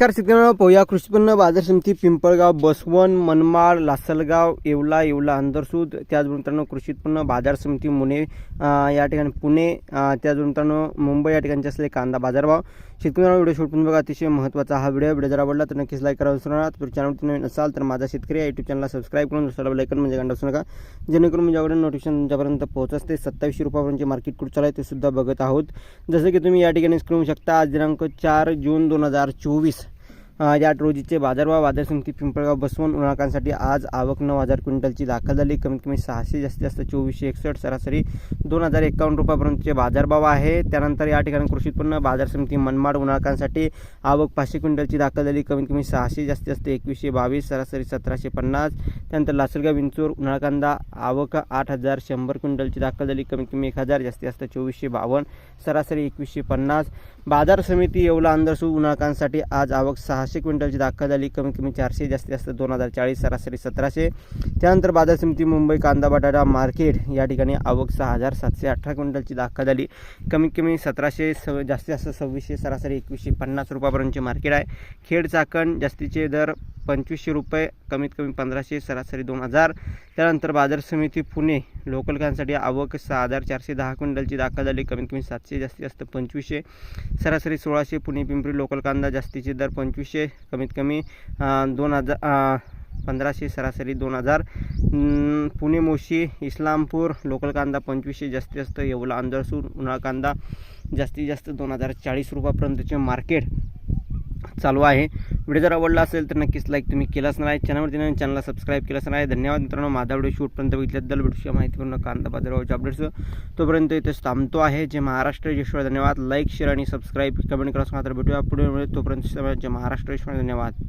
नमस्कार शेतकऱ्यांना पोया कृषी उत्पन्न बाजार समिती पिंपळगाव बसवण मनमाड लासलगाव येवला येवला अंदरसूद त्याचबरोबर मित्रांनो कृषी उत्पन्न बाजार समिती मुने या ठिकाणी पुणे त्याचबरोबर मित्रांनो मुंबई या ठिकाणी असले कांदा बाजारभाव. शेतकऱ्यांना व्हिडिओ शूट पण बघा अतिशय महत्त्वाचा हा व्हिडिओ. व्हिडिओ जर आवडला तर नक्कीच लाईक करा विसरू नका. तर चॅनल नवीन असाल तर माझा शेतकरी या यूट्यूब चॅनलला सबस्क्राईब करून दुसऱ्या लाईकन म्हणजे गांडा नका जेणेकरून माझ्याकडे नोटिफिकेशन तुमच्यापर्यंत पोहोचत ते सत्तावीसशे रुपयापर्यंत मार्केट कुठं चालू आहे ते सुद्धा बघत आहोत. जसं की तुम्ही या ठिकाणी स्क्रीन शकता. आज दिनांक चार जून दोन हजार चोवीस. या रोजीचे बाजारभाव बाजार समिती पिंपळगाव बसवून उन्हाळकांसाठी आज आवक नऊ हजार क्विंटलची. दाखल झाली. कमीत कमी सहाशे जास्तीत जास्त चोवीसशे एकसष्ट सरासरी दोन हजार एकावन्न रुपयापर्यंतचे बाजारभाव आहे. त्यानंतर या ठिकाणी कृषी उत्पन्न बाजार समिती मनमाड उन्हाळकांसाठी आवक पाचशे क्विंटलची दाखल झाली. कमीत कमी सहाशे जास्तीत जास्त एकवीसशे बावीस सरासरी सतराशे पन्नास. त्यानंतर लासलगाव विंचूर उन्हाळकांदा आवक आठ हजार शंभर क्विंटलची दाखल झाली. कमीत कमी एक हजार जास्तीत जास्त चोवीसशे बावन्न सरासरी एकवीसशे पन्नास. बाजार समिती येवला अंदरसू उन्हाळकांसाठी आज आवक सहा सहाशे क्विंटलची दाखल झाली. कमीत कमी चारशे जास्तीत जास्त दोन हजार चाळीस सरासरी सतराशे. त्यानंतर बाजार समिती मुंबई कांदा बटाटा मार्केट या ठिकाणी आवक सहा हजार सातशे अठरा क्विंटलची दाखल झाली. कमीत कमी सतराशे स जास्तीत जास्त सव्वीसशे सरासरी एकवीसशे पन्नास रुपयापर्यंतचे मार्केट आहे. खेड चाकण जास्तीचे दर पंचवीसशे रुपये कमीत कमी पंधराशे सरासरी दोन हजार. त्यानंतर बाजार समिती पुणे लोकलकांसाठी आवक सहा हजार चारशे दहा क्विंटलची दाखल झाली. कमीत कमी सातशे जास्तीत जास्त पंचवीसशे. सरासरी सोळाशे पुणे पिंपरी लोकल कांदा जास्तीचे दर पंचवीसशे कमीत कमी दोन हजार पंधराशे सरासरी दोन हजार. पुणे मोशी इस्लामपूर लोकल कांदा पंचवीसशे जास्तीत जास्त येवला अंदरसूर उन्हाळ कांदा जास्तीत जास्त दोन हजार चाळीस रुपयापर्यंतचे मार्केट. चालू आहे. व्हिडिओ जर आवडला असेल तर नक्कीच लाईक तुम्ही केलाच नाही. चॅनलवरती नाही चॅनलला सबस्क्राईब केलाच नाही. धन्यवाद मित्रांनो. माझा व्हिडिओ शूटपर्यंत बघितल्याबद्दल व्हिडिओची माहिती पूर्ण कांदा बाजारावरच्या अपडेट्स तोपर्यंत इथेच थांबतो आहे. जे महाराष्ट्र. ईश्वर धन्यवाद. लाईक शेअर आणि सबस्क्राईब कमेंट करा मात्र भेटूया पुढे तोपर्यंत जय महाराष्ट्र. ईश्वर धन्यवाद.